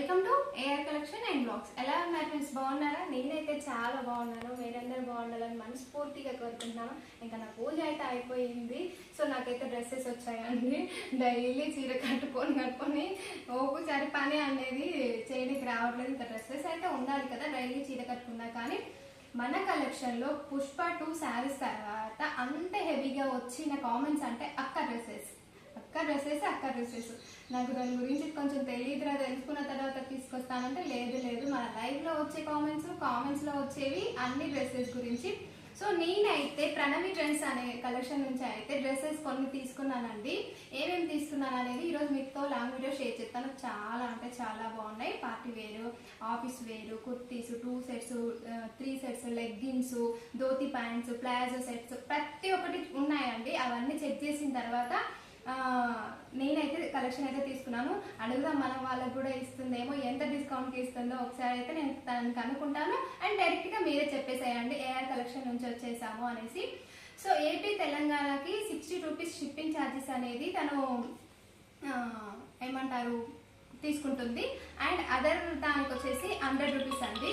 Welcome to AR collection and blogs ఎలా ఉన్నారు friends బాగున్నారా? నేనైతే చాలా బాగున్నాను. మీరందరూ బాగుండాలని మనస్ఫూర్తిగా కోరుకుంటున్నాను. ఇంకా నా పూజ అయితే అయిపోయింది. సో నాకైతే డ్రెస్సెస్ వచ్చాయండి. డైలీ చీర కట్టుకొని కట్టుకొని ఒక్కోసారి పని అనేది చేయడానికి రావట్లేదు. ఇంకా డ్రెస్సెస్ అయితే ఉండాలి కదా డైలీ చీర కట్టుకున్నా కానీ మన కలెక్షన్లో పుష్ప టూ శారీస్ తర్వాత అంత హెవీగా వచ్చిన కామెంట్స్ అంటే అక్క డ్రెస్సెస్. అక్క డ్రెస్సెస్ అక్క డ్రెస్సెస్ నాకు దాని గురించి కొంచెం తెలియదురా తెలుసుకున్న తర్వాత తీసుకొస్తానంటే లేదు లేదు. మన లైవ్లో వచ్చే కామెంట్స్ కామెంట్స్లో వచ్చేవి అన్ని డ్రెస్సెస్ గురించి. సో నేనైతే ప్రణవి ట్రెండ్స్ అనే కలెక్షన్ నుంచి అయితే డ్రెస్సెస్ కొన్ని తీసుకున్నానండి. ఏమేమి తీసుకున్నాను అనేది ఈరోజు మీతో లాంగ్ వీడియో షేర్ చేస్తాను. చాలా అంటే చాలా బాగున్నాయి. పార్టీ వేరు ఆఫీస్ వేరు kurtis two sets three sets leggings dhoti pants palazzo sets ప్రతి ఒక్కటి ఉన్నాయండి. అవన్నీ చెక్ చేసిన తర్వాత నేనైతే కలెక్షన్ అయితే తీసుకున్నాను. అడుగుదాం మనం వాళ్ళకు కూడా ఇస్తుందేమో ఎంత డిస్కౌంట్కి ఇస్తుందో ఒకసారి అయితే నేను తనని కనుక్కుంటాను అండ్ డైరెక్ట్గా మీరే చెప్పేసేయండి ఏఆర్ కలెక్షన్ నుంచి వచ్చేసాము అనేసి. సో ఏపీ తెలంగాణకి సిక్స్టీ రూపీస్ షిప్పింగ్ ఛార్జెస్ అనేది తను ఏమంటారు తీసుకుంటుంది. అండ్ అదర్ దానికి వచ్చేసి హండ్రెడ్ రూపీస్ అండి.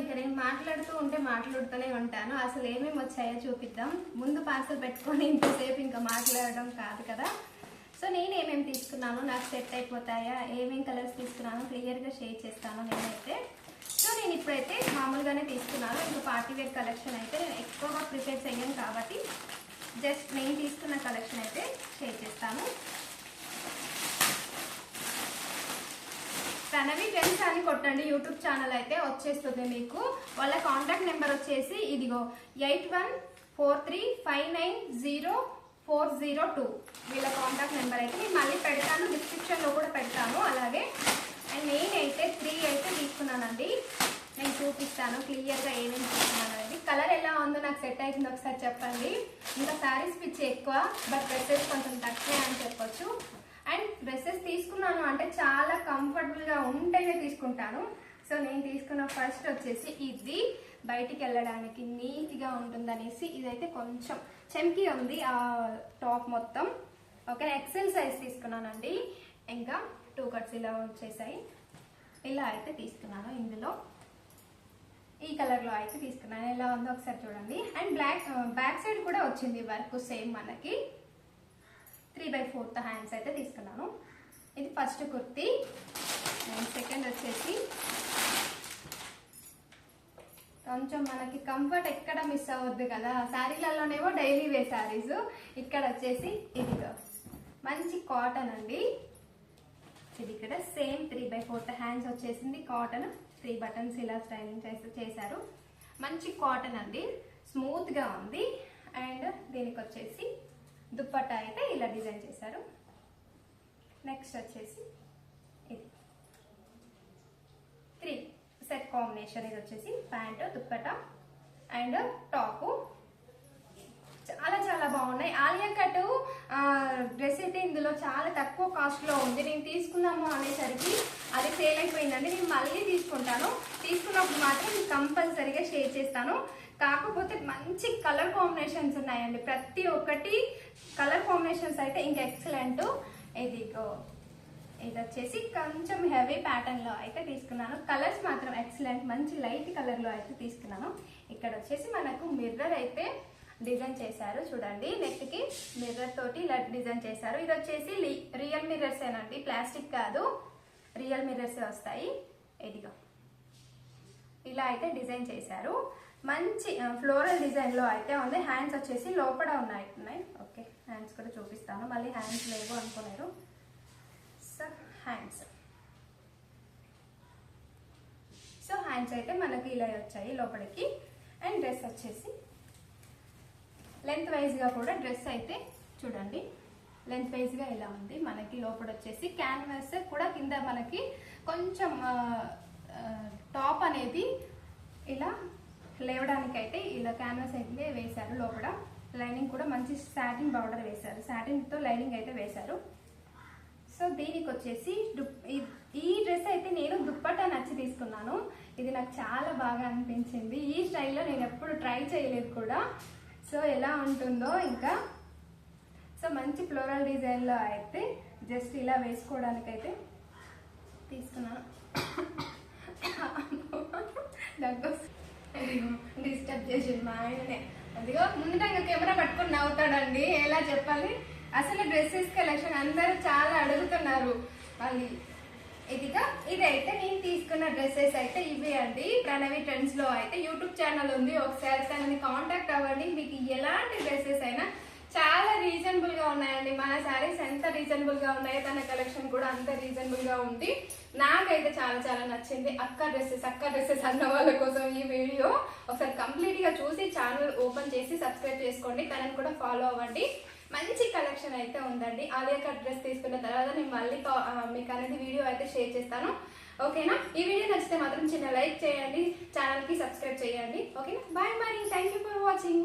ఇంకా నేను మాట్లాడుతూ ఉంటే మాట్లాడుతూనే ఉంటాను. అసలు ఏమేమి వచ్చాయో చూపిద్దాం. ముందు పార్సల్ పెట్టుకొని ఇంతసేపు ఇంకా మాట్లాడడం కాదు కదా. సో నేను ఏమేమి తీసుకున్నాను నాకు సెట్ అయిపోతాయా? ఏమేమి కలర్స్ తీసుకున్నాను క్లియర్గా షేర్ చేస్తాను నేనైతే. సో నేను ఇప్పుడైతే మామూలుగానే తీసుకున్నాను. ఇంకా పార్టీ వేర్ కలెక్షన్ అయితే నేను ఎక్కువగా ప్రిపేర్ చేయను కాబట్టి జస్ట్ నేను తీసుకున్న కలెక్షన్ అయితే షేర్ చేస్తాను. తనవి ఫ్రెండ్స్ అని కొట్టండి. యూట్యూబ్ ఛానల్ అయితే వచ్చేస్తుంది మీకు. వాళ్ళ కాంటాక్ట్ నెంబర్ వచ్చేసి ఇదిగో eight one four three five nine zero four zero two. వీళ్ళ కాంటాక్ట్ నెంబర్ అయితే నేను మళ్ళీ పెడతాను. డిస్క్రిప్షన్లో కూడా పెడతాను. అలాగే అండ్ నేనైతే త్రీ అయితే తీసుకున్నానండి. నేను చూపిస్తాను. క్లియర్గా ఏమేమి తీసుకున్నానండి కలర్ ఎలా ఉందో నాకు సెట్ అవుతుందో. ఒకసారి చెప్పండి. ఇంకా శారీస్ పిచ్చి ఎక్కువ బట్ డ్రెస్సెస్ కొంచెం తక్కువ అని చెప్పొచ్చు అండ్ డ్రెస్సెస్ తీసుకుంటాను. అంటే చాలా కంఫర్టబుల్గా ఉంటేనే తీసుకుంటాను. సో నేను తీసుకున్న ఫస్ట్ వచ్చేసి ఇది. బయటికి వెళ్ళడానికి నీట్గా ఉంటుందనేసి ఇదైతే కొంచెం చెంకి ఉంది ఆ టాప్ మొత్తం. ఓకే ఎక్సెల్ సైజ్ తీసుకున్నానండి. ఇంకా టూ కట్స్ ఇలా వచ్చేసాయి. ఇలా అయితే తీసుకున్నాను ఇందులో. ఈ కలర్లో అయితే తీసుకున్నాను. ఎలా ఉందో ఒకసారి చూడండి. అండ్ బ్లాక్ బ్యాక్ సైడ్ కూడా వచ్చింది వర్క్ సేమ్ మనకి. త్రీ బై ఫోర్త్ హ్యాండ్స్ అయితే తీసుకున్నాను. ఇది ఫస్ట్ కుర్తి. అండ్ సెకండ్ వచ్చేసి కొంచెం మనకి కంఫర్ట్ ఎక్కడ మిస్ అవ్వద్దు కదా. శారీలలోనేమో డైలీ వే శారీస్ ఇక్కడ వచ్చేసి ఇదిగో. మంచి కాటన్ అండి. ఇది ఇక్కడ same three by fourth hands వచ్చేసింది. కాటన్ త్రీ బటన్స్ ఇలా స్టైలింగ్ చేసి చేశారు. మంచి కాటన్ అండి. స్మూత్గా ఉంది. అండ్ దీనికి వచ్చేసి దుప్పట్టా అయితే ఇలా డిజైన్ చేశారు. నెక్స్ట్ వచ్చేసి ఇది. త్రీ సెట్ కాంబినేషన్ ఇది వచ్చేసి ప్యాంటు దుప్పట అండ్ టాపు. చాలా చాలా బాగున్నాయి. ఆలియా కట్ డ్రెస్ అయితే ఇందులో చాలా తక్కువ కాస్ట్లో ఉంది. నేను తీసుకుందాము అనేసరికి అది సేల్ అయిపోయిందండి. నేను మళ్ళీ తీసుకుంటాను. తీసుకున్నప్పుడు మాత్రం కంపల్సరీగా షేర్ చేస్తాను. కాకపోతే మంచి కలర్ కాంబినేషన్స్ ఉన్నాయండి. ప్రతి ఒక్కటి కలర్ కాంబినేషన్స్ అయితే ఇంకా ఎక్సలెంట్ ఇదిగో ఇది వచ్చేసి కొంచెం హెవీ ప్యాటర్న్లో అయితే తీసుకున్నాను. కలర్స్ మాత్రం ఎక్సలెంట్ మంచి లైట్ కలర్లో అయితే తీసుకున్నాను. ఇక్కడ వచ్చేసి మనకు మిర్రర్ అయితే డిజైన్ చేశారు చూడండి. నెక్కి మిర్రర్ తోటి ఇలా డిజైన్ చేశారు. ఇది వచ్చేసి రియల్ మిర్రర్స్ ఏనండి ప్లాస్టిక్ కాదు. రియల్ మిర్రర్స్ వస్తాయి. ఇదిగో ఇలా అయితే డిజైన్ చేశారు. మంచి ఫ్లోరల్ డిజైన్లో అయితే ఉంది. హ్యాండ్స్ వచ్చేసి లోపల ఉన్నాయి. ఉన్నాయి. ఓకే హ్యాండ్స్ కూడా చూపిస్తాను. మళ్ళీ హ్యాండ్స్ లేవు అనుకున్నారు సో హ్యాండ్స్ సో హ్యాండ్స్ అయితే మనకి ఇలా వచ్చాయి లోపలికి. అండ్ డ్రెస్ వచ్చేసి లెంత్ వైజ్గా కూడా డ్రెస్ అయితే చూడండి. లెంత్ వైజ్గా ఇలా ఉంది. మనకి లోపల వచ్చేసి క్యాన్వాస్ కూడా కింద మనకి కొంచెం టాప్ అనేది ఇలా లేవడానికైతే ఇలా క్యాన్వాస్ అయితే వేశారు లోపల. లైనింగ్ కూడా మంచి సాటిన్ బార్డర్ వేశారు. సాటిన్తో లైనింగ్ అయితే వేశారు. సో దీనికి వచ్చేసి దుప్- ఈ- ఈ డ్రెస్ అయితే నేను దుప్పట్టా నచ్చి తీసుకున్నాను. ఇది నాకు చాలా బాగా అనిపించింది. ఈ స్టైల్లో నేను ఎప్పుడు ట్రై చేయలేదు కూడా. సో ఎలా ఉంటుందో ఇంకా. సో మంచి ఫ్లోరల్ డిజైన్లో అయితే జస్ట్ ఇలా వేసుకోవడానికి అయితే తీసుకున్నాను డిస్టర్బ్ చేసింది మా ఆయననే. అదిగో ముందట ఇంకా కెమెరా పట్టుకుని నవ్వుతాడండి. ఎలా చెప్పాలి? అసలు డ్రెస్సెస్ కలెక్షన్ అందరూ చాలా అడుగుతున్నారు. మళ్ళీ ఇదిగా ఇదైతే నేను తీసుకున్న డ్రెస్సెస్ అయితే ఇవే అండి. ప్రణవి ట్రెండ్స్లో అయితే యూట్యూబ్ ఛానల్ ఉంది. ఒకసారి తనని కాంటాక్ట్ అవ్వండి. మీకు ఎలాంటి డ్రెస్సెస్ అయినా చాలా రీజనబుల్గా ఉన్నాయండి. మన శారీస్ ఎంత రీజనబుల్గా ఉన్నాయో తన కలెక్షన్ కూడా అంత రీజనబుల్గా ఉంది. నాకైతే చాలా చాలా నచ్చింది. అక్క డ్రెస్సెస్ అక్క డ్రెస్సెస్ అన్న వాళ్ళ కోసం ఈ వీడియో ఒకసారి కంప్లీట్గా చూసి ఛానల్ ఓపెన్ చేసి సబ్స్క్రైబ్ చేసుకోండి. తనని కూడా ఫాలో అవ్వండి. మంచి కలెక్షన్ అయితే ఉందండి. ఆలియా కట్ డ్రెస్ తీసుకున్న తర్వాత నేను మళ్ళీ మీకు అనేది వీడియో అయితే షేర్ చేస్తాను. ఓకేనా ఈ వీడియో నచ్చితే మాత్రం చిన్న లైక్ చేయండి. ఛానల్కి సబ్స్క్రైబ్ చేయండి. ఓకేనా బాయ్ మరి థ్యాంక్ యూ ఫర్ వాచింగ్